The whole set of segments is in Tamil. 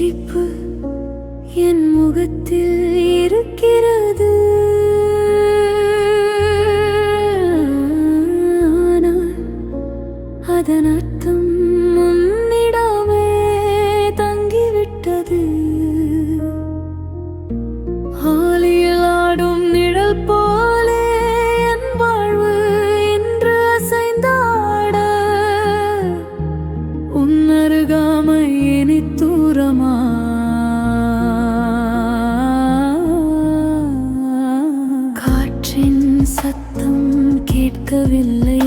சிரிப்பு என் முகத்தில் இருக்கிறது. அதனால் தெரியவில்லை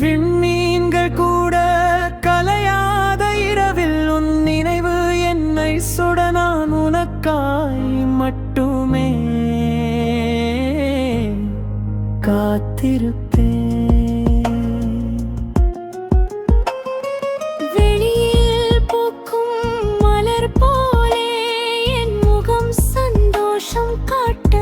விண்மீன்கள் கூட கலையாத இரவில் உன் நினைவு என்னை சுட நான் உனக்காய் மட்டுமே காத்திருப்பேன். காட்ட